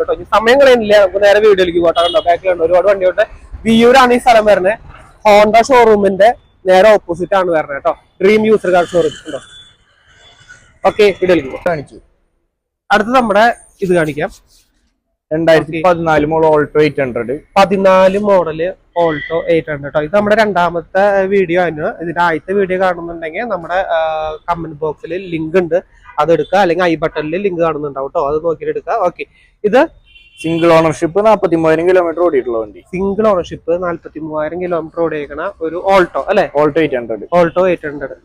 കേട്ടോ. ഇനി സമയം കളയുന്നില്ല. നമുക്ക് നേരെ വീഡിയോയിലേക്ക് പോട്ടെ കണ്ടോ ബാക്കിലുണ്ട് ഒരുപാട് വണ്ടിയുണ്ട് വിയൂരാണ് ഈ സ്ഥലം വരുന്നത്. ഹോണ്ട ഷോറൂമിന്റെ നേരെ ഓപ്പോസിറ്റ് ആണ് വരുന്നത് കേട്ടോ. ഡ്രീം യൂസർ കാർ ഷോറൂം ഉണ്ടോ? ഓക്കെ വീഡിയോയിലേക്ക് കാണിച്ചു. അടുത്ത് നമ്മുടെ ഇത് കാണിക്കാം. രണ്ടായിരത്തി പതിനാല് മോൾ ഓൾട്ടോ എയ്റ്റ് ഹൺഡ്രഡ് പതിനാല് മോഡൽ ഓൾട്ടോ എയ്റ്റ് ഹൺഡ്രഡ് കേട്ടോ ഇത് നമ്മുടെ രണ്ടാമത്തെ വീഡിയോ ആണ്. ഇതിന്റെ ആദ്യത്തെ വീഡിയോ കാണുന്നുണ്ടെങ്കിൽ നമ്മുടെ കമന്റ് ബോക്സിൽ ലിങ്ക് ഉണ്ട്. അത് എടുക്കുക. അല്ലെങ്കിൽ ഐ ബട്ടണിൽ ലിങ്ക് കാണുന്നുണ്ടാവും കേട്ടോ അത് നോക്കിയിട്ട് എടുക്കുക. ഓക്കെ ഇത്? സിംഗിൾ ഓണർഷിപ്പ് നാൽപ്പത്തി മൂവായിരം കിലോമീറ്റർ ഓടിയിട്ടുള്ള വണ്ടി. സിംഗിൾ ഓണർഷിപ്പ് നാല്പത്തി മൂവായിരം കിലോമീറ്റർ ഓടിയേക്കണ ഒരു ഓൾട്ടോ അല്ലെ? Alto eight hundred Alto eight hundred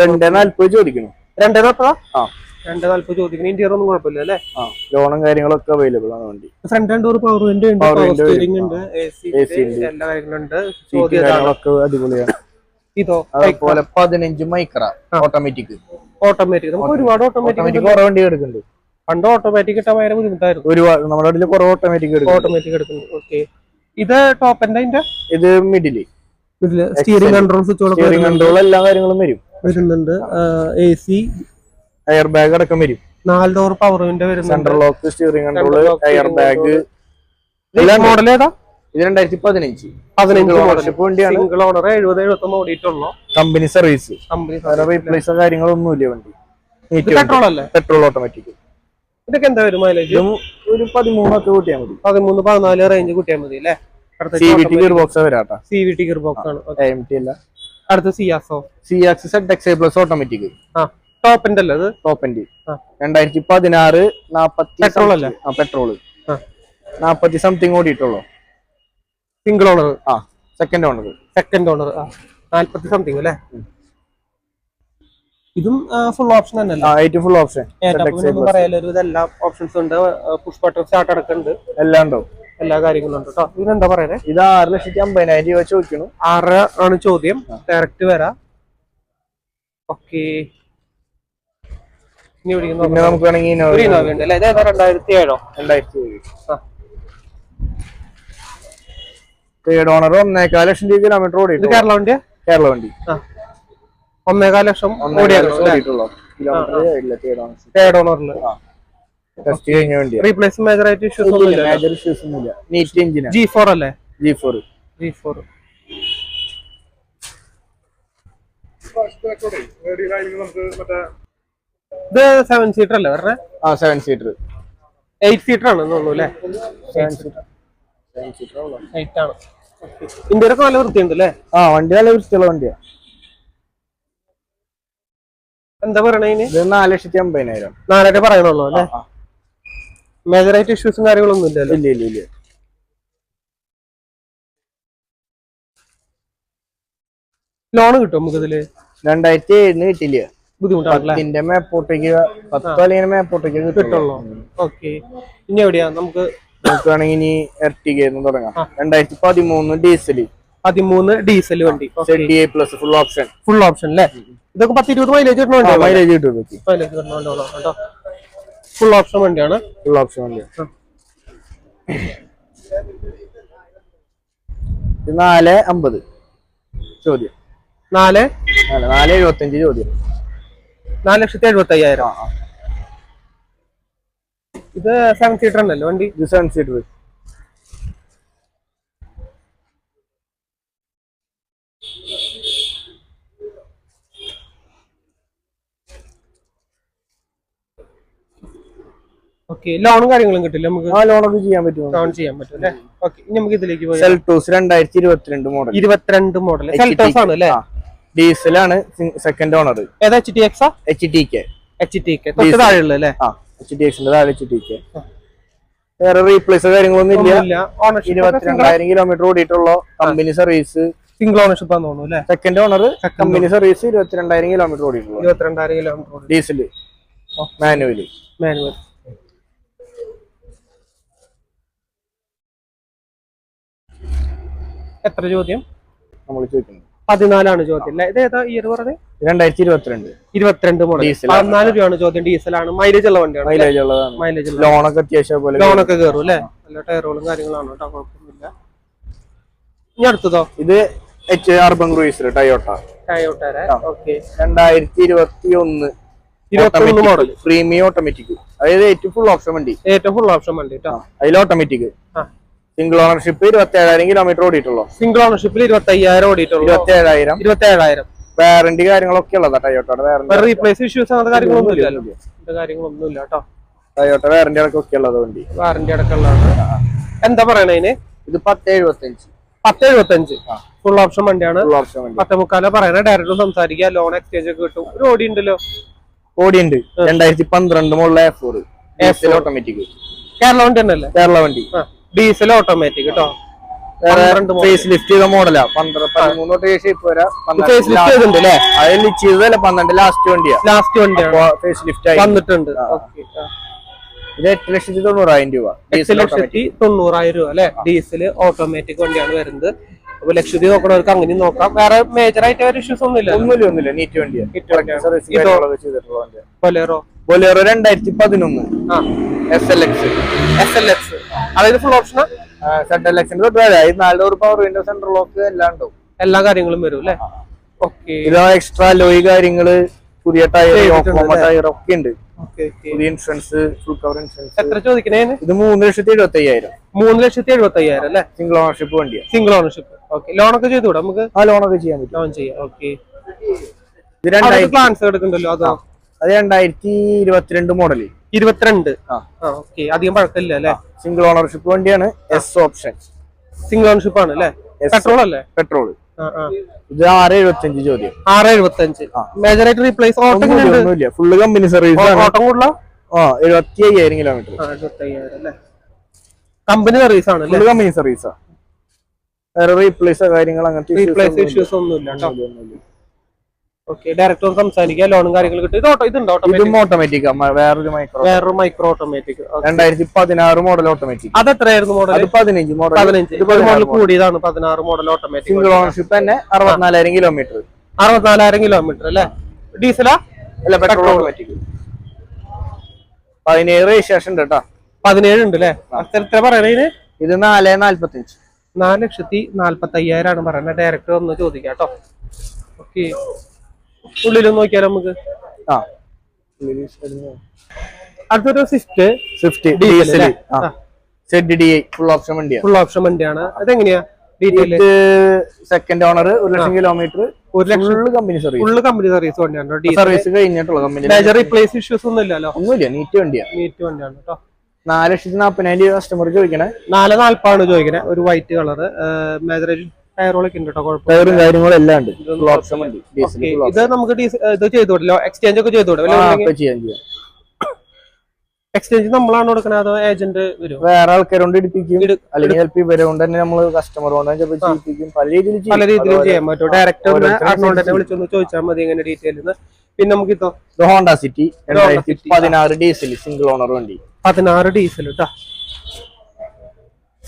രണ്ട് നാല്പത് ചോദിക്കണം രണ്ടേ നാൽപ്പതാ ആ. രണ്ട് നാൽപ്പത് ചോദിക്കണം ഇന്റീരിയർ ഒന്നും കുഴപ്പമില്ല അല്ലെ? ലോണും കാര്യങ്ങളൊക്കെ അവൈലബിൾ ആണ് വണ്ടി. ഫ്രണ്ട് ആൻഡ് ഒരു പവർ വിൻഡോ ഉണ്ട് പവർ സ്റ്റിയറിംഗ് ഉണ്ട്. എല്ലാ കാര്യങ്ങളുണ്ട്. അടിപൊളിയാണ്. ഇതോ? അതുപോലെ പതിനഞ്ച് മൈക്ര ഓട്ടോമാറ്റിക് ഓട്ടോമാറ്റിക് നമുക്ക് ഒരുപാട് ഓട്ടോമാറ്റിക് ഓട്ടോമാറ്റിക് കുറെ വണ്ടി എടുക്കുന്നുണ്ട്. പണ്ട് ഓട്ടോമാറ്റിക് കിട്ടാൻ ഭയങ്കര ബുദ്ധിമുട്ടായിരുന്നു. ഒരുപാട് നമ്മുടെ കുറെ ഓട്ടോമാറ്റിക് എടുക്കും ഓട്ടോമാറ്റിക് എടുക്കുന്നു. ഓക്കെ ഇത് ടോപ്പ് എന്താ ഇതിന്റെ? ഇത് middle steering control steering control എല്ലാ കാര്യങ്ങളും വരും. വരുന്നുണ്ട്. എ സി എയർ ബാഗ് അടക്കം വരും. നാല് ഡോർ പവർ വിൻഡോ വരുന്നുണ്ട്. Central lock steering control Central lock, air bag model ഏതാ ഇത് രണ്ടായിരത്തി പതിനഞ്ച്. പതിനഞ്ച് മോഡൽ വണ്ടിയാണ്. സിംഗിൾ ഓണർ എഴുപത് എഴുപത്തൊന്ന് ഓടിയിട്ടുള്ളൂ. കമ്പനി സർവീസ് കമ്പനി റീപ്ലേസോ കാര്യങ്ങളൊന്നും ഇല്ല വണ്ടി. പെട്രോൾ അല്ലേ? പെട്രോൾ ഓട്ടോമാറ്റിക് ഇതൊക്കെ എന്താ വരും മൈലേജ് ഒരു പതിമൂന്നൊക്കെ കൂട്ടിയാൽ മതി. പതിമൂന്ന് പതിനാല് റേഞ്ച് കൂട്ടിയാൽ മതി അല്ലേ? അടുത്ത സിയാസോ Z X plus automatic end അല്ലേ. അത്? ടോപ്പ് എൻഡ് ആ. രണ്ടായിരത്തി പതിനാറ് നാപ്പത്തി Petrol അല്ലേ? ആ പെട്രോൾ ആ. നാപ്പത്തി സംതിങ് ഓടിയിട്ടുള്ളൂ. സിംഗിൾ ഓണർ ആ സെക്കൻഡ് ഓണർ സെക്കൻഡ് ഓണർ നാല്പത്തി സംതിങ് അല്ലേ? ഇതും ഫുൾ ഓപ്ഷൻ തന്നെ ഫുൾ ഓപ്ഷൻ ഓപ്ഷൻസ് ഉണ്ട്. പുഷ് ബട്ടൺ സ്റ്റാർട്ട് അടക്കുന്നുണ്ട് എല്ലാം ഉണ്ടാവും. എല്ലാ കാര്യങ്ങളും ഉണ്ട് കേട്ടോ ഇതിനെന്താ പറയുന്നത് ഇത് ആറ് ലക്ഷത്തി അമ്പതിനായിരം രൂപ ചോദിക്കണു. ആറ് ആണ് ചോദ്യം. ഡയറക്റ്റ് വരാം. ഓക്കെ ഇനി വിളിക്കുന്നു നമുക്ക് വേണമെങ്കിൽ ഇന്നോവ ഉണ്ട് അല്ലേ? ഇതേതാ രണ്ടായിരത്തി ഏഴോ? രണ്ടായിരത്തി ഏഴ്. ആ. തേർഡ് ഓണർ ഒന്നേക്കാൽ ലക്ഷം രൂപ കിലോമീറ്റർ ഓടി കേരള വണ്ടിയാ? കേരള വണ്ടി. ആ. ഒന്നേകാൽ ലക്ഷം ടെസ്റ്റ് കഴിഞ്ഞ വണ്ടിയാണ് റീപ്ലേസ് മേജർ ആയിട്ട് ഇഷ്യൂസ് മേജർ ഇഷ്യൂസ് ഒന്നുമില്ല നീറ്റ് എഞ്ചിനാണ് ജി ഫോർ അല്ലേ? ജി ഫോർ ജി ഫോർ ഇത് സെവൻ സീറ്റർ അല്ലേ വരണേ ആ സെവൻ സീറ്റർ എയ്റ്റ് സീറ്റർ ആണ് തോന്നുന്നു അല്ലേ? എയ്റ്റ് ആണ്. ഇന്ത്യയിലൊക്കെ നല്ല വൃത്തിയുണ്ട് അല്ലേ ആ വണ്ടി നല്ല വൃത്തിയുള്ള വണ്ടിയാ. എന്താ പറയണേ ഇത് നാല് ലക്ഷത്തി അമ്പതിനായിരം പറയണല്ലോ അല്ലേ മേജറായിട്ട് മേജർ ആയിട്ട് ഇഷ്യൂസും കാര്യങ്ങളൊന്നും ഇല്ലല്ലോ. ഇല്ല ഇല്ല ഇല്ല. ലോൺ കിട്ടും നമുക്ക് ഇതിൽ രണ്ടായിരത്തി ഏഴിന് കിട്ടില്ല ബുദ്ധിമുട്ടാണല്ലേ? ഡീസൽ മേപ്പോട്ടേക്ക് പത്തോ അല്ലെങ്കിൽ മേപ്പോട്ടേക്ക് കിട്ടുള്ളൂ. കിട്ടുള്ളൂ. ഓക്കെ ഇനി എവിടെയാ? നമുക്ക് ഇനി എർട്ടികന്ന് തുടങ്ങാം. രണ്ടായിരത്തി പതിമൂന്ന് ഡീസൽ പതിമൂന്ന് ഡീസൽ വണ്ടി. Plus full option full option അല്ലേ ഇതൊക്കെ പത്ത് ഇരുപത് മൈലേജ് കിട്ടണോ മൈലേജ് കിട്ടും മൈലേജ് ഫുൾ ഓപ്ഷൻ വണ്ടിയാണ്. ഫുൾ ഓപ്ഷൻ വണ്ടിയാണ് നാല് അമ്പത് ചോദ്യം. നാല്? നാല് എഴുപത്തി എഴുപത്തഞ്ച് ചോദ്യം. നാല് ലക്ഷത്തി എഴുപത്തി അയ്യായിരം ഇത് സെവൻ സീറ്റർ ഉണ്ടല്ലോ വണ്ടി? ഇത് സെവൻ സീറ്റർ ഓക്കെ ലോണും കാര്യങ്ങളും കിട്ടില്ല നമുക്ക്? ആ ലോണൊക്കെ ചെയ്യാൻ പറ്റും ലോൺ ചെയ്യാൻ പറ്റും അല്ലേ? ഓക്കെ ഇനി നമുക്ക് ഇതിലേക്ക് പോയി സെൽട്ടോസ് രണ്ടായിരത്തി ഇരുപത്തിരണ്ട് മോഡൽ ഇരുപത്തിരണ്ട് മോഡൽ സെൽറ്റോസ് ആണ് അല്ലേ? ആണ് സെക്കൻഡ് ഓണർ ഏതാ H T എക്സാ H T K H T K തൊട്ട് താഴെയുള്ള അല്ലേ? എച്ച് ടി എക്സിന്റെ താഴെ എച്ച് ടി കെ വേറെ റീപ്ലേസ് കാര്യങ്ങളൊന്നും ഇല്ല. ഇരുപത്തിരണ്ടായിരം കിലോമീറ്റർ ഓടിയിട്ടുള്ള. കമ്പനി സർവീസ് സിംഗിൾ ഓണർഷിപ്പ് ആണെന്ന് തോന്നുന്നു അല്ലേ? സെക്കൻഡ് ഓണർ കമ്പനി സർവീസ് ഇരുപത്തിരണ്ടായിരം കിലോമീറ്റർ ഓടിയിട്ടുള്ളൂ. ഇരുപത്തിരണ്ടായിരം കിലോമീറ്റർ ഡീസൽ മാനുവലി മാനുവൽ എത്ര ചോദ്യം? നമ്മൾ ചോദിക്കുന്നത്. പതിനാലാണ് ചോദ്യം അല്ലേ? ഇത് ഏതാ ഇയർ പറഞ്ഞത്? രണ്ടായിരത്തി ഇരുപത്തിരണ്ട് ഇരുപത്തിരണ്ട് മോഡൽ ആണ്. പതിനാല് രൂപയാണ് ചോദ്യം. ഡീസലാണ് മൈലേജ് ഉള്ള വണ്ടിയാണ് മൈലേജ് ഉള്ളതാണ്. മൈലേജ് ലോണൊക്കെ അത്യാവശ്യം പോലെ ലോണൊക്കെ കയറും അല്ലേ? നല്ല ടയറുകളും കാര്യങ്ങളാണ് കേട്ടോ കുഴപ്പമൊന്നുമില്ല. ഇനി അടുത്തതോ? ഇത് H urban cruiser Toyota Toyota okay രണ്ടായിരത്തി ഇരുപത്തി ഒന്ന് ഇരുപത്തൊന്ന് മോഡൽ പ്രീമിയം ഓട്ടോമാറ്റിക് അതായത് ഏറ്റവും ഫുൾ ഓപ്ഷൻ വണ്ടി. ഏറ്റവും ഫുൾ ഓപ്ഷൻ വണ്ടി കേട്ടോ അതിൽ ഓട്ടോമാറ്റിക് സിംഗിൾ ഓണർഷിപ്പ് ഇരുപത്തി ഏഴായിരം കിലോമീറ്റർ ഓടിയിട്ടുള്ളൂ? സിംഗിൾ ഓണർഷിപ്പിൽ ഇരുപത്തി അയ്യായിരം ഓടിയിട്ടുള്ളൂ. ഇരുപത്തി ഏഴായിരം ഇരുപത്തി ഏഴായിരം വാറന്റി കാര്യങ്ങളൊക്കെ ഉള്ളതാ ടയോട്ടോടെ വേറെ റീപ്ലേസ് ഇഷ്യൂസ് അങ്ങനത്തെ കാര്യങ്ങളൊന്നും ഇല്ല കാര്യങ്ങളൊന്നും ഇല്ല കേട്ടോ. ടയോട്ട വാറണ്ടി ഒക്കെ ഉള്ളത് വണ്ടി. വാറന്റി അടക്കമുള്ളതാണ് എന്താ പറയണേ അതിന് ഇത് പത്ത് എഴുപത്തി അഞ്ച് പത്ത് എഴുപത്തഞ്ച് ഫുൾ ഓപ്ഷൻ വണ്ടിയാണ്. ഫുൾ ഓപ്ഷൻ വണ്ടി. പത്ത് മുക്കാല പറയണ. ഡയറക്റ്റ് സംസാരിക്കുക ലോൺ എക്സ്ചേഞ്ച് ഒക്കെ കിട്ടും. ഒരു ഓടി ഉണ്ടല്ലോ. ഓടി ഉണ്ട് രണ്ടായിരത്തി പന്ത്രണ്ട് മുകളിലെ എ ഫോർ ഓട്ടോമാറ്റിക് കേരള വണ്ടി തന്നെയല്ലേ? കേരള വണ്ടി. ഡീസൽ ഓട്ടോമാറ്റിക് കേട്ടോ ഫേസ് ലിഫ്റ്റ് ചെയ്ത മോഡലാ പന്ത്രണ്ട് ഫേസ് ലിഫ്റ്റ് ചെയ്തിട്ടുണ്ട് അല്ലേ? അതിൽ ചെയ്തതല്ല പന്ത്രണ്ട് ലാസ്റ്റ് വണ്ടിയാ. ലാസ്റ്റ് വണ്ടിയാണ്. ഫേസ് ലിഫ്റ്റ് ആയി. വന്നിട്ടുണ്ട്. ഇത് എട്ട് ലക്ഷത്തി തൊണ്ണൂറായിരം രൂപ. എട്ട് ലക്ഷത്തി തൊണ്ണൂറായിരം രൂപ അല്ലെ? ഡീസൽ ഓട്ടോമാറ്റിക് വണ്ടിയാണ് വരുന്നത്. അപ്പൊ ലക്ഷത്തി നോക്കണവർക്ക് അങ്ങനെ നോക്കാം. വേറെ മേജർ ആയിട്ട് വേറെ ഇഷ്യൂസ് ഒന്നും ഇല്ല ഒന്നുമില്ല ഒന്നുമില്ല. നീറ്റ് വണ്ടിയാ. വണ്ടിയാ. ബൊലേറോ ബൊലേറോ രണ്ടായിരത്തി പതിനൊന്ന്. ആ. S L X S L X അതായത് ഫുൾ ഓപ്ഷനാ സെഡ് എൽ എക്സിന്റെ ഇത് നാല് പവർ വിൻഡോ സെന്റർ ലോക്ക് എല്ലാം ഉണ്ടാവും. എല്ലാ കാര്യങ്ങളും വരും അല്ലെ? ഓക്കെ ഇതാ എക്സ്ട്രാ ലോയി കാര്യങ്ങൾ പുതിയ ടയർ ടയർ ഒക്കെ ഉണ്ട്. പുതിയ ഇൻഷുറൻസ് ഫുൾ കവർ ഇൻഷുറൻസ് എത്ര ചോദിക്കണേ ഇത് മൂന്ന് ലക്ഷത്തി എഴുപത്തി അയ്യായിരം മൂന്ന് ലക്ഷത്തി എഴുപത്തി അയ്യായിരം അല്ലെ? സിംഗിൾ ഓണർഷിപ്പ് വണ്ടിയാ. സിംഗിൾ ഓണർഷിപ്പ് ഓക്കെ ലോണൊക്കെ ചെയ്തുകൂടെ നമുക്ക്? ആ ലോണൊക്കെ ചെയ്യാൻ പറ്റും. ലോൺ ചെയ്യാം. ഓക്കെ ഇത് രണ്ടായിരത്തി പ്ലാൻസ് എടുക്കണ്ടല്ലോ അതോ? അത് രണ്ടായിരത്തി ഇരുപത്തിരണ്ട് മോഡൽ ഇരുപത്തിരണ്ട്. ഓക്കെ. അധികം പഴക്കമില്ല അല്ലെ? സിംഗിൾ ഓണർഷിപ്പ് വണ്ടിയാണ് എസ് ഓപ്ഷൻ സിംഗിൾ ഓണർഷിപ്പ് ആണ് അല്ലെ? പെട്രോൾ അല്ലേ? പെട്രോൾ ഇത് ആറ് എഴുപത്തഞ്ച് ചോദ്യം. ആറ് എഴുപത്തഞ്ച് മേജറായിട്ട് റീപ്ലേസ് ഓട്ടം ഫുള്ള് കമ്പനി സർവീസ് ഓട്ടം കൂടുതല? ആ എഴുപത്തി അയ്യായിരം കിലോമീറ്റർ കമ്പനി സർവീസ് ആണ് ഫുള്ള് കമ്പനി സർവീസ് റീപ്ലേസോ കാര്യങ്ങൾ അങ്ങനത്തെ റീപ്ലേസ്. ഇഷ്യൂസ് കേട്ടോ. ഒന്നുമില്ല. ഓക്കെ ഡയറക്റ്റ് ഒന്ന് സംസാരിക്കുക ലോണും കാര്യങ്ങളും കിട്ടും. ഇത് ഓട്ടോ ഇതുണ്ട് ഇതും ഓട്ടോമാറ്റിക് വേറൊരു മൈക്രോ വേറൊരു മൈക്രോ ഓട്ടോമാറ്റിക് രണ്ടായിരത്തി പതിനാറ് മോഡൽ ഓട്ടോമാറ്റിക് അത് എത്രയായിരുന്നു മോഡൽ പതിനഞ്ച്. മോഡൽ പതിനഞ്ച് മോഡൽ കൂടിയതാണ് പതിനാറ് മോഡൽ ഓട്ടോമാറ്റിക് സിംഗിൾ ഓണർഷിപ്പ് തന്നെ അറുപത്തിനാലായിരം കിലോമീറ്റർ അറുപത്തിനാലായിരം കിലോമീറ്റർ അല്ലേ? ഡീസലാ അല്ല പെട്രോൾ ഓട്ടോമാറ്റിക് പതിനേഴ് രജിസ്ട്രേഷൻ ഉണ്ട് കേട്ടോ. പതിനേഴ് ഉണ്ട് അല്ലേ? എത്ര പറയണതിന് ഇത് നാല് നാല്പത്തഞ്ച് നാല് ലക്ഷത്തി നാല്പത്തി അയ്യായിരമാണ് പറയുന്നത്. ഡയറക്ടർ ഒന്ന് ചോദിക്കാം കേട്ടോ. ഓക്കെ ഉള്ളിലൊന്ന് നോക്കിയാലോ നമുക്ക്? ആ. അടുത്തൊരു Swift Swift diesel Z D I full option വണ്ടിയാണ് ഫുൾ ഓപ്ഷൻ വണ്ടിയാണ്. അതെങ്ങനെയാ? സെക്കൻഡ് ഓണർ ഒരു ലക്ഷം കിലോമീറ്റർ ഒരു lakh full company service full company service വണ്ടിയാണ് സർവീസ് കഴിഞ്ഞിട്ടുള്ള കമ്പനി മേജർ റീപ്ലേസ് ഇഷ്യൂസ് ഒന്നും ഇല്ലല്ലോ. ഒന്നുമില്ല നീറ്റ് വണ്ടിയാണ് നീറ്റ് വണ്ടിയാണ് കേട്ടോ നാല് ലക്ഷത്തി നാപ്പതിനായിരം രൂപ കസ്റ്റമർ ചോദിക്കണേ. നാല് നാല്പതാണ് ചോദിക്കണേ ഒരു വൈറ്റ് കളർ മേജർ ടയറോളൊക്കെ ഉണ്ട് കേട്ടോ ടയറും കാര്യങ്ങളും എല്ലാം ഉണ്ട്. ഇത് നമുക്ക് ഇത് ചെയ്തുവിടല്ലോ എക്സ്ചേഞ്ച് ഒക്കെ ചെയ്യാൻ ചെയ്യാം എക്സ്ചേഞ്ച് നമ്മളാണ് കൊടുക്കുന്നത് അതോ ഏജന്റ് വരും? വേറെ ആൾക്കാരോണ്ട് ഇടിപ്പിക്കും. അല്ലെങ്കിൽ ചിലപ്പോൾ ഇവരെ കൊണ്ട് തന്നെ നമ്മൾ കസ്റ്റമർ കൊണ്ട് ചെയ്യിപ്പിക്കും. പല രീതിയിൽ. പല രീതിയിലും ചെയ്യാൻ പറ്റും. ഡയറക്റ്റ് ഒന്ന് അക്കൗണ്ട് തന്നെ വിളിച്ചൊന്ന് ചോദിച്ചാൽ മതി എങ്ങനെ ഡീറ്റെയിൽ പിന്നെ നമുക്ക് ഇതോ ഹോണ്ട സിറ്റി. പതിനാറ് ഡീസൽ സിംഗിൾ ഓണർ വണ്ടി. പതിനാറ് ഡീസൽ കേട്ടോ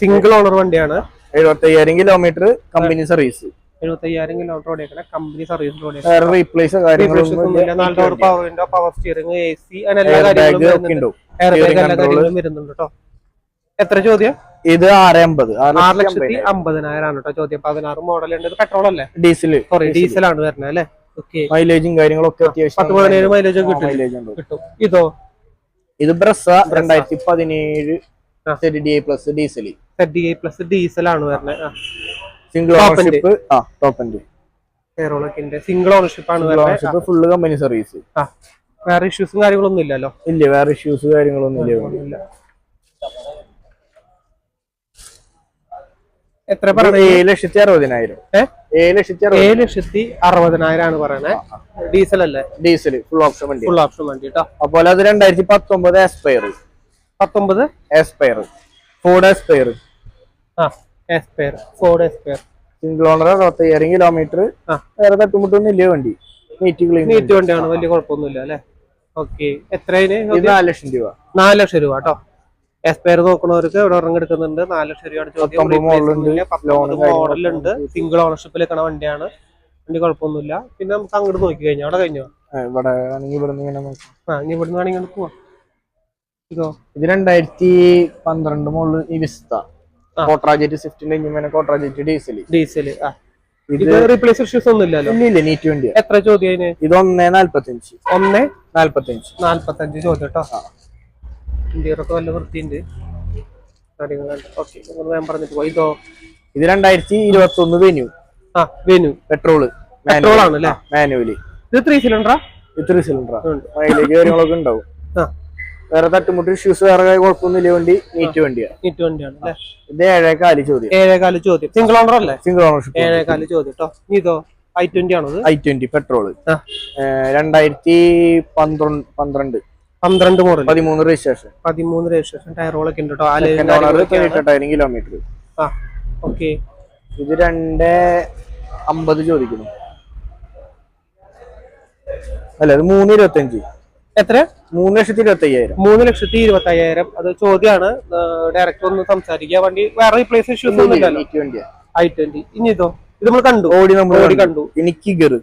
സിംഗിൾ ഓണർ വണ്ടിയാണ്. എഴുപത്തി അയ്യായിരം kilometre company service kilometre company service വേറെ റീപ്ലേസോ നാല് door power window power steering A C അങ്ങനെ വരുന്നുണ്ട്. കേട്ടോ എത്ര ചോദ്യം? ഇത് ആറ് അമ്പത്. ആറ് ലക്ഷത്തി ലക്ഷത്തി അമ്പതിനായിരം. ആണ് കേട്ടോ ചോദ്യം. പതിനാറ് മോഡൽ ഉണ്ട്. പെട്രോൾ അല്ലേ? ഡീസൽ സോറി ഡീസൽ ആണ് വരുന്നത് അല്ലേ? മൈലേജും കാര്യങ്ങളൊക്കെ അത്യാവശ്യം പത്ത് പതിനേഴ് മൈലേജ് കിട്ടും. കിട്ടും. ഇതോ? ഇത് ബ്രസ രണ്ടായിരത്തി പതിനേഴ്. D plus diesel D I plus വരുന്നത്. സിംഗിൾ ഓണർഷിപ്പ് ആ ടോപ്പ് എൻഡ് എയറോളക്കിന്റെ സിംഗിൾ ഓണർഷിപ്പ് ആണ് ഓണർഷിപ്പ് ഫുള്ള് കമ്പനി സർവീസ് ആ. വേറെ ഇഷ്യൂസും കാര്യങ്ങളൊന്നും ഇല്ലല്ലോ. ഇല്ല വേറെ ഇഷ്യൂസ് കാര്യങ്ങളൊന്നും ഇല്ല എത്ര പറയുന്നത് ഏഴ് ലക്ഷത്തി അറുപതിനായിരം. ഏഴ് ലക്ഷത്തി ഏഴ് ലക്ഷത്തി അറുപതിനായിരം ആണ് പറയണേ. ഡീസൽ അല്ലേ? ഡീസൽ ഫുൾ ഓപ്ഷൻ വണ്ടി. ഫുൾ ഓപ്ഷൻ വണ്ടി കേട്ടോ അപ്പോൾ അത് രണ്ടായിരത്തി പത്തൊമ്പത് എസ്പയർ പത്തൊമ്പത്? എസ്പയർ ഫോർഡ് പെയർ ആ Aspire Ford Aspire single owner അറുപത്തയ്യായിരം kilometre ആ. വേറെ തട്ടുമുട്ടൊന്നും ഇല്ല വണ്ടി? നീറ്റ് ക്ലീൻ നീറ്റ് വണ്ടിയാണ് വലിയ കുഴപ്പമൊന്നുമില്ല അല്ലേ? ഓക്കെ എത്രയാണ് നാല് ലക്ഷം രൂപ. നാല് ലക്ഷം രൂപ കേട്ടോ. എസ്പെയർ നോക്കുന്നവർക്ക് ഇവിടെ ഇറങ്ങി എടുക്കുന്നുണ്ട് നാല് ലക്ഷം രൂപയാണ് മോഡലുണ്ട്, സിംഗിൾ ഓണർഷിപ്പിൽ നിൽക്കണ വണ്ടിയാണ്. വണ്ടി കുഴപ്പമൊന്നുമില്ല. പിന്നെ നമുക്ക് അങ്ങോട്ട് നോക്കി കഴിഞ്ഞാൽ അവിടെ കഴിഞ്ഞോ? ഇവിടെ ആണെങ്കിൽ ഇവിടെ നിന്ന് ഇങ്ങനെ ആ ഇനി ഇവിടുന്ന് വേണമെങ്കിൽ ഇങ്ങോട്ട് പോവാം. ഇതോ? ഇത് രണ്ടായിരത്തി പന്ത്രണ്ട് മുകളിൽ ഈ വിസ്ത. കോട്രാജറ്റ് സ്വിഫ്റ്റിന്റെ ഇങ്ങനെ കോട്രാജറ്റ് ഡീസൽ ഡീസൽ ഇത് ഇത് റീപ്ലേസ് ഇഷ്യൂസ് ഒന്നും ഇല്ലല്ലോ? ഇല്ല ഇല്ല നീറ്റ് വണ്ടി എത്ര ചോദ്യം ഇത് ഒന്നേ നാല്പത്തഞ്ച് ഒന്ന് നാല്പത്തഞ്ച് നാല്പത്തഞ്ച് ചോദ്യം കേട്ടോ ഇന്ത്യയിലൊക്കെ വല്ല വൃത്തിയുണ്ട്. കാര്യങ്ങളുണ്ട് ഓക്കെ ഞാൻ പറഞ്ഞിട്ട് പോയി. ഇതോ? ഇത് രണ്ടായിരത്തി ഇരുപത്തി ഒന്ന് വെനു ആ വെനു പെട്രോൾ പെട്രോൾ ആണ് അല്ലേ? മാനുവലി ഇത് ത്രീ സിലിണ്ടറാ ത്രീ സിലിണ്ടറാ. മൈലേജ് കാര്യങ്ങളൊക്കെ ഉണ്ടാവും. ആ. വേറെ തട്ടുമുട്ടി ഷൂസ് വേറെ കുഴപ്പമൊന്നുമില്ല വണ്ടി? നീറ്റ് വണ്ടിയാ. നീറ്റ് വണ്ടിയാണ് അല്ലേ? ഇത് ഏഴേക്കാൽ കാലി ചോദ്യം. ഏഴേകാൽ ചോദ്യം. സിംഗിൾ ഓണർ അല്ലേ? സിംഗിൾ ഓണർഷിപ്പ് ഏഴേകാൽ ചോദ്യം കേട്ടോ ഇതോ ഐ ട്വന്റി ആണോ ഐ ട്വന്റി പെട്രോൾ രണ്ടായിരത്തി പന്ത്രണ്ട് പന്ത്രണ്ട്. പന്ത്രണ്ട് മോഡൽ പതിമൂന്ന് രജിസ്ട്രേഷൻ പതിമൂന്ന് രജിസ്ട്രേഷൻ ടയറുകളൊക്കെ ഉണ്ട് കേട്ടോ കിലോമീറ്റർ ആ ഓക്കെ ഇത് രണ്ട് അമ്പത് ചോദിക്കുന്നു. അല്ല ഇത് മൂന്ന് ഇരുപത്തഞ്ച്. എത്ര? മൂന്ന് ലക്ഷത്തി ഇരുപത്തി അയ്യായിരം മൂന്ന് ലക്ഷത്തി ഇരുപത്തി അയ്യായിരം അത് ചോദ്യമാണ് ഡയറക്ടർ ഒന്ന് സംസാരിക്കുക. വണ്ടി വേറെ റീപ്ലേസ് ഇഷ്യൂസ് ഒന്നും ഇല്ലല്ലോ. ഐ ട്വന്റി ഇനി ഇതോ? ഇത് നമ്മൾ കണ്ടു. ഓടി നമ്മൾ ഓടി കണ്ടു. എനിക്ക് ഗർ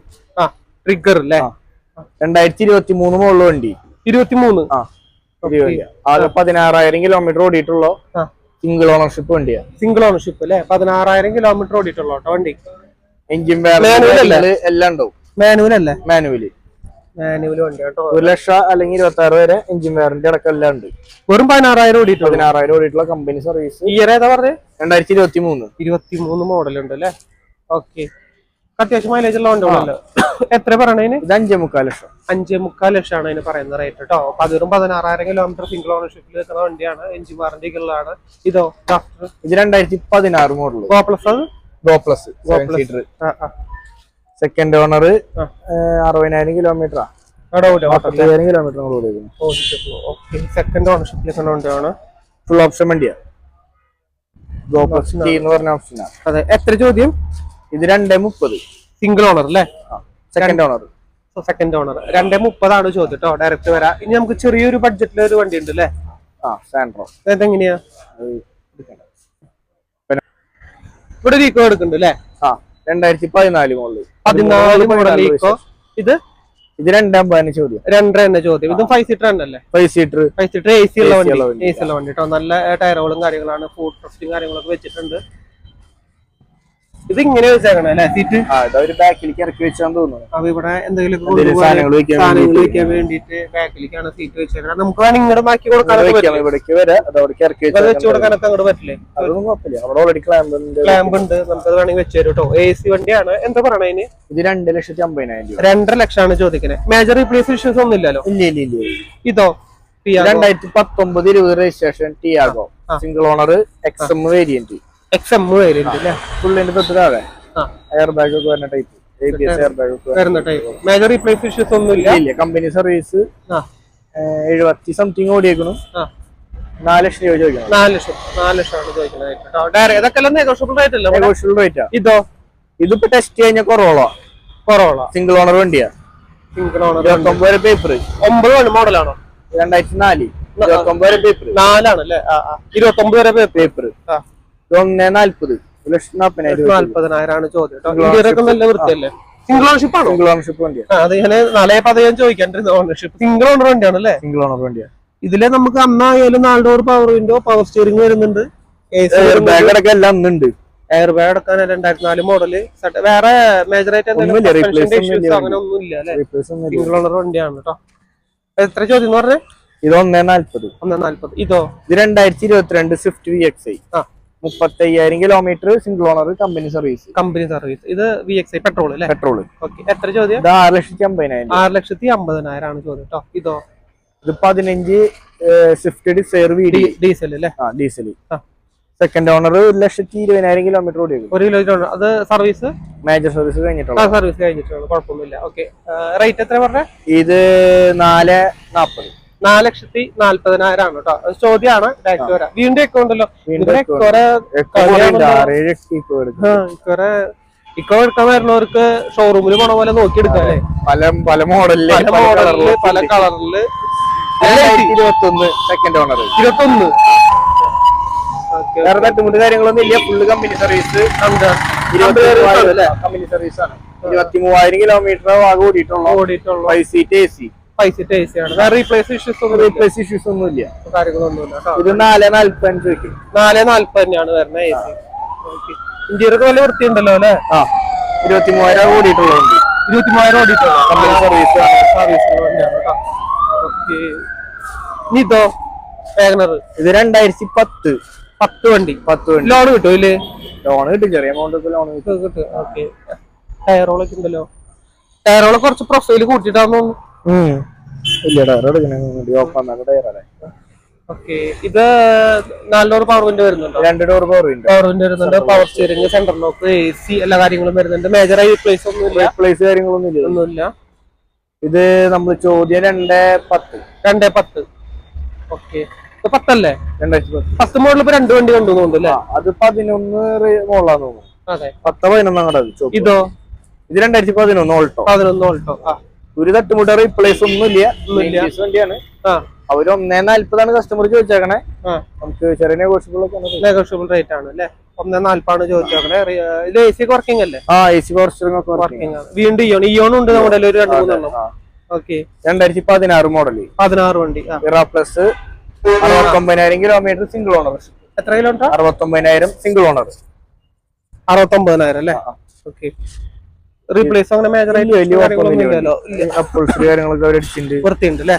ആ ട്രിഗർ അല്ലേ രണ്ടായിരത്തി ഇരുപത്തി മൂന്ന് മുകളിൽ വണ്ടി ഇരുപത്തി മൂന്ന് ആകെ പതിനാറായിരം കിലോമീറ്റർ ഓടിയിട്ടുള്ള സിംഗിൾ ഓണർഷിപ്പ് വണ്ടിയാ. സിംഗിൾ ഓണർഷിപ്പ് അല്ലേ പതിനാറായിരം കിലോമീറ്റർ ഓടിയിട്ടുള്ള വണ്ടി. എഞ്ചിൻ വേറെ എല്ലാം ഉണ്ടാവും. മാനുവൽ അല്ലേ? മാനുവലി മാനുവൽ വണ്ടി കേട്ടോ. ഒരു ലക്ഷ അല്ലെങ്കിൽ ഇരുപത്തി ആറ് വരെ എഞ്ചിൻ വാറന്റി അടക്കം എല്ലാം ഉണ്ട് വെറും പതിനാറായിരം ഓടിയിട്ടുള്ള. പതിനാറായിരം ഓടിയിട്ടുള്ള കമ്പനി സർവീസ് ഇയർ ഏതാ പറഞ്ഞത് രണ്ടായിരത്തി ഇരുപത്തി മൂന്ന് ഇരുപത്തി മൂന്ന് മോഡൽ ഉണ്ട് അല്ലേ? ഓക്കെ അത്യാവശ്യം മൈലേജ് ഉള്ള വണ്ടികളല്ലോ എത്ര പറയണതിന് ഇത് അഞ്ചേ മുക്കാൽ ലക്ഷം. അഞ്ചേ മുക്കാൽ ലക്ഷമാണ് അതിന് പറയുന്ന റേറ്റ് കേട്ടോ. അപ്പൊ അത് വെറും പതിനാറായിരം കിലോമീറ്റർ സിംഗിൾ ഓണർഷിപ്പിൽ നിൽക്കുന്ന വണ്ടിയാണ്. എഞ്ചിൻ വാറന്റി ഉള്ളതാണ്. ഇതോ ഇത് രണ്ടായിരത്തി പതിനാറ് മോഡൽ ഗോ പ്ലസ് അത്? ഗോ പ്ലസ് ഗോ പ്ലസ് ആ ആ. Second owner. അറുപതിനായിരം കിലോമീറ്റർ അടവില്ല കിലോമീറ്റർ നമ്മൾ ഓടിക്കുന്നു ഓക്കെ. സെക്കൻഡ് ഓണർഷിപ്പിൽ വണ്ടിയാണ് ഫുൾ ഓപ്ഷൻ വണ്ടിയാ. ഗോ പ്ലസ് ടി എന്ന് പറഞ്ഞ ഓപ്ഷനാണ് അതെ എത്ര ചോദ്യം? ഇത് രണ്ടേ മുപ്പത്. സിംഗിൾ ഓണർ അല്ലേ? സെക്കൻഡ് ഓണർ സെക്കൻഡ് ഓണർ രണ്ടേ മുപ്പതാണ് ചോദ്യം കേട്ടോ ഡയറക്റ്റ് വരാം. ഇനി നമുക്ക് ചെറിയൊരു ബഡ്ജറ്റിൽ ഒരു വണ്ടി ഉണ്ട് അല്ലേ ആ സാൻഡ്രോ അതെങ്ങനെയാ ഇവിടെ ഒരു ഈക്കോ എടുക്കുന്നുണ്ട് അല്ലേ ആ രണ്ടായിരത്തി പതിനാല് മോഡൽ പതിനാല് മോഡൽ ഈക്കോ ഇത്? ഇത് രണ്ടാം പതിനഞ്ച് ചോദ്യം. രണ്ടര തന്നെ ചോദ്യം. ഇതും ഫൈവ് സീറ്റർ തന്നെയല്ലേ? Five seater five seater A C ഉള്ള വണ്ടി. എ സി ഉള്ള വണ്ടി കേട്ടോ നല്ല ടയറുകളും കാര്യങ്ങളാണ്. ഫുഡ് ട്രസ്റ്റും കാര്യങ്ങളൊക്കെ വെച്ചിട്ടുണ്ട്. ഇത് ഇങ്ങനെ വെച്ചേക്കണം അല്ലേ? സീറ്റ്? ബാക്കിലേക്ക് ഇറക്കി വെച്ചാന്ന് തോന്നുന്നു. അപ്പൊ ഇവിടെ എന്തെങ്കിലും സാധനങ്ങൾ വെക്കാൻ ബാക്കിലേക്കാണ് സീറ്റ് വെച്ചേക്കുന്നത് നമുക്ക് വേണമെങ്കിൽ ഇങ്ങോട്ട് മാറ്റി ഇവിടെ കൊടുക്കാനൊക്കെ വെക്കാം, പറ്റില്ലേ? ഇവിടേക്ക് വരാം. അത് ഇറക്കി വെച്ച് കൊടുക്കാനൊക്കെ അങ്ങോട്ട് പറ്റില്ലേ? അതൊന്നും കുഴപ്പമില്ല. അവിടെ ഓൾറെഡി ക്ലാമ്പ് ക്ലാമ്പ് ഉണ്ട്. നമുക്കത് വേണമെങ്കിൽ വെച്ച് തരും കേട്ടോ എ സി വണ്ടിയാണ്. എന്താ പറയണതിന് ഇത് രണ്ട് ലക്ഷത്തി അമ്പതിനായിരം രൂപ. രണ്ടര ലക്ഷമാണ് ചോദിക്കുന്നത് മേജർ റീപ്ലേസ് ഇഷ്യൂസ് ഒന്നും ഇല്ലല്ലോ? ഇല്ല ഇല്ല ഇല്ല ഇതോ? രണ്ടായിരത്തി പത്തൊമ്പത് ഇരുപത് registration Tiago single owner X M variant X M variant അല്ലേ ഫുള്ളിന്റെ തൊട്ട് താഴെ. ആ. എയർ ബാഗ് ഒക്കെ വരുന്ന type A B S air bag ഒക്കെ വരുന്ന ടൈപ്പ് മേജർ റീപ്ലേസ് ഇഷ്യൂസ് ഒന്നും ഇല്ല. ഇല്ല കമ്പനി സർവീസ് എഴുപത്തി സംതിങ് ഓടിയേക്കണു. നാല് ലക്ഷം രൂപ ചോദിക്കണം. നാല് ലക്ഷം. നാല് ലക്ഷമാണ് ചോദിക്കുന്നത് ഇതൊക്കെ നെഗോഷ്യബിൾ റേറ്റ് അല്ലേ ഇവിടെ? നെഗോഷ്യബിൾ റേറ്റാ ഇതോ? ഇതിപ്പോ ടെസ്റ്റ് കഴിഞ്ഞ കൊറോള കൊറോള സിംഗിൾ ഓണർ വണ്ടിയാ. സിംഗിൾ ഓണർ ഇരുപത്തൊമ്പത് പേപ്പർ ഒമ്പത് മോഡലാണോ? രണ്ടായിരത്തി നാല്. ഇരുപത്തൊമ്പത് പേപ്പർ നാലാണ് അല്ലേ ഇരുപത്തൊമ്പത് പേപ്പർ ഒന്നേ നാല്പത്. ഒരു ലക്ഷത്തി നാൽപ്പതിനായിരം രൂപ നാല്പതിനായിരമാണ് ചോദ്യം. ഇന്ത്യയിലൊക്കെ നല്ല വൃത്തിയല്ലേ? സിംഗിൾ ഓണർഷിപ്പ് ആണോ? സിംഗിൾ ഓണർഷിപ്പ് വണ്ടിയാ. ആ അത് ഞാൻ നാളെ പതിനഞ്ച് ചോദിക്കാണ്ടിരുന്ന ഓണർഷിപ്പ് സിംഗിൾ ഓണർ വണ്ടിയാണ് അല്ലേ? സിംഗിൾ ഓണർ ഇതിലെ നമുക്ക് അന്നായാലും നാല് door power window power steering വരുന്നുണ്ട്. എയർ ബാഗ് അടക്കം എല്ലാം അന്നുണ്ട്. എയർ ബാഗ് എടുക്കാൻ രണ്ടായിരത്തി നാല് മോഡൽ വേറെ ഇഷ്യൂസ് അങ്ങനെ ഒന്നും ഇല്ല അല്ലെ സിംഗിൾ ഓണർ വണ്ടിയാണ് കേട്ടോ എത്ര ചോദ്യം പറഞ്ഞേ? ഇത് ഒന്നേ നാല്പത്. ഒന്നേ നാല്പത്. ഇതോ? ഇത് രണ്ടായിരത്തി ഇരുപത്തിരണ്ട് സ്വിഫ്റ്റ് വി എക്സ് ഐ ആ. മുപ്പത്തി അയ്യായിരം kilometre single owner company service company service ഇത് വി എക്സ് ഐ പെട്രോൾ അല്ലേ? പെട്രോൾ ഓക്കെ എത്ര ചോദ്യം? ഇത് ആറ് ലക്ഷത്തി അമ്പതിനായിരം. ആറ് ലക്ഷത്തി അമ്പതിനായിരം ആണ് ചോദ്യം കേട്ടോ ഇതോ? ഇത് പതിനഞ്ച് Swift Dzire V D diesel അല്ലേ? ആ ഡീസൽ. ആ. സെക്കൻഡ് ഓണർ ഒരു ലക്ഷത്തി ഇരുപതിനായിരം കിലോമീറ്റർ ഓടി ഒരു കിലോ അത് സർവീസ് മേജർ സർവീസ് കഴിഞ്ഞിട്ടുള്ള. സർവീസ് കഴിഞ്ഞിട്ടുള്ളൂ. കുഴപ്പമൊന്നുമില്ല. ഓക്കെ റേറ്റ് എത്ര പറഞ്ഞ? ഇത് നാല് നാപ്പത്. നാല് ലക്ഷത്തി നാല്പതിനായിരം ആണ് കേട്ടോ ചോദ്യമാണ് ഡയറക്റ്റ് വരാം. വീണ്ടും ഉണ്ടല്ലോ. ഇവിടെ echo കുറെ ഇക്കോ എടുക്കാൻ വരുന്നവർക്ക് ഷോറൂമിൽ പോണ പോലെ നോക്കി എടുക്കാം പല പല മോഡലിൽ പല മോഡലിൽ പല കളറിൽ ഇരുപത്തൊന്ന് സെക്കൻഡ് ഓണർ ഇരുപത്തൊന്ന്. വേറെ തട്ടുമുട്ട് കാര്യങ്ങളൊന്നും ഇല്ല full company service company service ആണ്. ഇരുപത്തി മൂവായിരം കിലോമീറ്റർ ആകെ ഓടിയിട്ടുള്ള. ഓടിയിട്ടുള്ള ഫൈവ് സീറ്റ് എ സി. പൈസ ടേസ്റ്റ് ആണ്. വേറെ റീപ്ലേസ് ഇഷ്യൂസ് ഒന്നും ഇല്ല. റീപ്ലേസ് ഇഷ്യൂസ് ഒന്നും ഇല്ല. കാര്യങ്ങളൊന്നുമില്ല കേട്ടോ. ഇത് നാല് നാല്പത്തഞ്ച് വെക്കും. നാല് നാല്പത് വരുന്നത് എ സി ഇന്ത്യയിലൊക്കെ നല്ല വൃത്തിയുണ്ടല്ലോ അല്ലേ? ആ. ഇരുപത്തി മൂവായിരം ഓടിയിട്ടുള്ള വണ്ടി ഇരുപത്തി മൂവായിരം ഓടിയിട്ടുള്ള കമ്പനി സർവീസ് സർവീസ് വണ്ടിയാണ് കേട്ടോ. ഓക്കെ ഇതോ വാഗണർ ഇത് രണ്ടായിരത്തി പത്ത്. പത്ത് വണ്ടി. പത്ത് വണ്ടി. ലോൺ കിട്ടും ഇല്ലേ ലോൺ കിട്ടും. ചെറിയ എമൗണ്ട് ലോൺ കിട്ടും. കിട്ടും. ഓക്കെ ടയറോളൊക്കെ ഉണ്ടല്ലോ. ടയറോളെ കുറച്ച് പ്രൊഫൈൽ കൂട്ടിയിട്ടാന്ന് തോന്നുന്നു. ഇല്ല ടയർ എടുക്കണേ ഓപ്പൺ ടയറല്ലേ ഓക്കെ. ഇത് നാല് പവർ വിൻഡ് വരുന്നുണ്ട്? രണ്ട് ഡോർ പവർ ഉണ്ട് പവർ വിൻഡ് വരുന്നുണ്ട്. Power steering centre lock A C എല്ലാ കാര്യങ്ങളും വരുന്നുണ്ട്. മേജറായി റീപ്ലേസ് ഒന്നുമില്ല പ്ലേസ് കാര്യങ്ങളൊന്നും ഇല്ല. ഒന്നുമില്ല. ഇത് നമ്മൾ ചോദ്യം രണ്ട് പത്ത്. രണ്ടേ പത്ത്. ഓക്കെ. പത്തല്ലേ? രണ്ടായിരത്തി പത്ത്. പത്ത് മോഡൽ ഇപ്പൊ രണ്ട് വണ്ടി കണ്ടു അല്ലേ? അത് പതിനൊന്ന് മോളാന്ന് തോന്നുന്നു. അതെ. പത്ത് പതിനൊന്നാം. ഇതോ? ഇത് രണ്ടായിരത്തി പതിനൊന്ന് ഓൾട്ടോ പതിനൊന്ന് ഓൾട്ടോ ആ. ഒരു തട്ടുമുട്ട റീപ്ലേസ് ഒന്നുമില്ല വണ്ടിയാണ്. ആ. അവർ ഒന്നേ നാല്പതാണ് കസ്റ്റമർ ചോദിച്ചേക്കണേ. നമുക്ക് ചെറിയ നെഗോഷ്യബിൾ റേറ്റ് ആണ് അല്ലേ? ഒന്നേ നാല്പതാണ് ചോദിച്ചേക്കണേ. ഇത് എ സി വർക്കിംഗ് അല്ലേ? ആ എ സി. വർക്കിംഗ് വീണ്ടും ഇയോൺ ഇയോൺ ഉണ്ട് നമ്മുടെ ഒരു രണ്ടു മൂന്നെണ്ണം. ഓക്കെ രണ്ടായിരത്തി പതിനാറ് മോഡൽ പതിനാറ് വണ്ടി പ്ലസ് അറുപത്തൊമ്പതിനായിരം കിലോമീറ്റർ സിംഗിൾ ഓണർ എത്ര കിലോമീറ്റർ അറുപത്തൊമ്പതിനായിരം സിംഗിൾ ഓണർ അറുപത്തൊമ്പതിനായിരം അല്ലേ? ഓക്കെ റീപ്ലേസ് അങ്ങനെ മേജർ ആയിട്ട് വലിയ അപ്പോൾസറി കാര്യങ്ങളൊക്കെ അവർ അടിച്ചിട്ടുണ്ട് വൃത്തിയുണ്ട് അല്ലേ?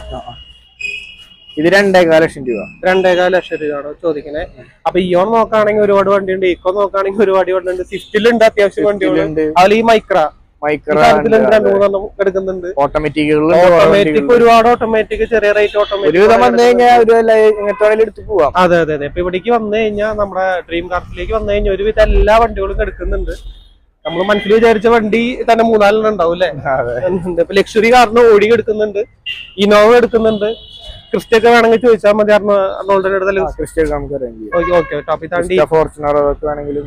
ഇത് രണ്ടേകാൽ ലക്ഷം രൂപ. രണ്ടേകാൽ ലക്ഷം രൂപയാണോ ചോദിക്കണേ. അപ്പൊ ഇയോൺ നോക്കുകയാണെങ്കിൽ ഒരുപാട് വണ്ടിയുണ്ട് ഇക്കോ നോക്കുകയാണെങ്കിൽ ഒരുപാട് വണ്ടിയുണ്ട്. സ്വിഫ്റ്റിലുണ്ട് അത്യാവശ്യം വണ്ടിയുണ്ട് അതിൽ ഈ മൈക്ര എടുക്കുന്നുണ്ട്? ഓട്ടോമാറ്റിക് ഒരുപാട് ഓട്ടോമാറ്റിക് ചെറിയ റേറ്റ് ഓട്ടോമാറ്റിക് പോവാം. അതെ അതെ അതെ. ഇപ്പൊ ഇവിടേക്ക് വന്നു കഴിഞ്ഞാൽ നമ്മുടെ ഡ്രീം കാർട്ടിലേക്ക് വന്നു കഴിഞ്ഞാൽ ഒരുവിധ എല്ലാ വണ്ടികളും എടുക്കുന്നുണ്ട്. നമ്മൾ മനസ്സിൽ വിചാരിച്ച വണ്ടി തന്നെ മൂന്നാലെണ്ണം ഉണ്ടാവും അല്ലേ? ഇപ്പൊ ലക്ഷറി കാറിന് ഓടി എടുക്കുന്നുണ്ട്. ഇനോവ എടുക്കുന്നുണ്ട്. ക്രിസ്റ്റിയൊക്കെ വേണമെങ്കിൽ ചോദിച്ചാൽ മതി അർണോൾഡിന്റെ ഫോർച്യൂണർ വേണമെങ്കിലും.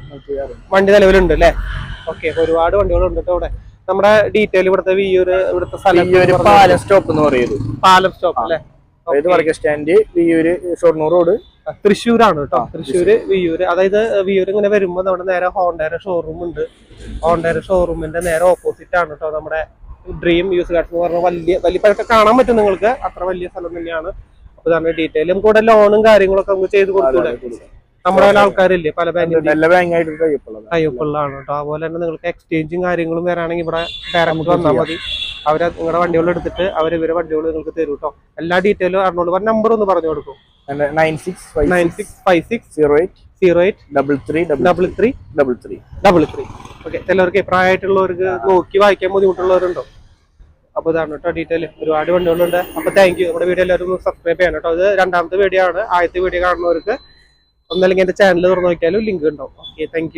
വണ്ടി നിലവിലുണ്ട് അല്ലേ? ഓക്കെ ഒരുപാട് വണ്ടികളുണ്ട് കേട്ടോ അവിടെ. നമ്മുടെ ഡീറ്റെയിൽ ഇവിടുത്തെ വിയൂര് ഇവിടുത്തെ സ്ഥലം പാലം സ്റ്റോപ്പ് എന്ന് പറയുന്നത് പാലം സ്റ്റോപ്പ് അല്ലേ? Stand Viyyur Shoranur road. തൃശ്ശൂരാണ് കേട്ടോ. തൃശ്ശൂര്. വിയൂര് അതായത് വിയൂർ ഇങ്ങനെ വരുമ്പോ നമ്മുടെ നേരെ ഹോണ്ടയുടെ ഷോറൂം ഉണ്ട്. ഹോണ്ടയുടെ ഷോറൂമിന്റെ നേരെ ഓപ്പോസിറ്റ് ആണ് കേട്ടോ നമ്മുടെ ഡ്രീം യൂസ് കാർഡ്സ് എന്ന് പറഞ്ഞ വലിയ വലിയ പഴക്കം കാണാൻ പറ്റും നിങ്ങൾക്ക്. അത്ര വലിയ സ്ഥലം തന്നെയാണ്. അപ്പൊ നമ്മുടെ ഡീറ്റെയിലും കൂടെ ലോണും കാര്യങ്ങളൊക്കെ നമുക്ക് ചെയ്ത് കൊടുത്തൂടെ? നമ്മുടെ പല ആൾക്കാരില്ലേ? പല ബാങ്കിന്റെ നല്ല ബാങ്കായിട്ട് കേട്ടോ. അതുപോലെ തന്നെ നിങ്ങൾക്ക് എക്സ്ചേഞ്ചും കാര്യങ്ങളും വരാണെങ്കിൽ ഇവിടെ ഡയറക്റ്റ് വന്നാൽ മതി. അവരെ നിങ്ങളുടെ വണ്ടികൾ എടുത്തിട്ട് അവർ ഇവരെ വണ്ടികൾ നിങ്ങൾക്ക് തരും കേട്ടോ. എല്ലാ ഡീറ്റെയിലും അറിഞ്ഞോളൂ നമ്പർ ഒന്ന് പറഞ്ഞു കൊടുക്കും. Nine six nine six five six zero eight zero eight double three double three double three double three okay ചിലവർക്ക് പ്രായമായിട്ടുള്ളവർക്ക് നോക്കി വായിക്കാൻ ബുദ്ധിമുട്ടുള്ളവരുണ്ടോ? അപ്പൊ ഇതാണ് കേട്ടോ ഡീറ്റെയിൽ ഒരുപാട് വണ്ടികളുണ്ട്. അപ്പൊ താങ്ക് യു നമ്മുടെ വീഡിയോ എല്ലാവരും സബ്സ്ക്രൈബ് ചെയ്യണം കേട്ടോ. ഇത് രണ്ടാമത്തെ വീഡിയോ ആണ്. ആദ്യത്തെ വീഡിയോ കാണുന്നവർക്ക് ഒന്നല്ലെങ്കിൽ എന്റെ ചാനൽ തുറന്നു നോക്കിയാലും ലിങ്ക് ഉണ്ടാവും. Okay thank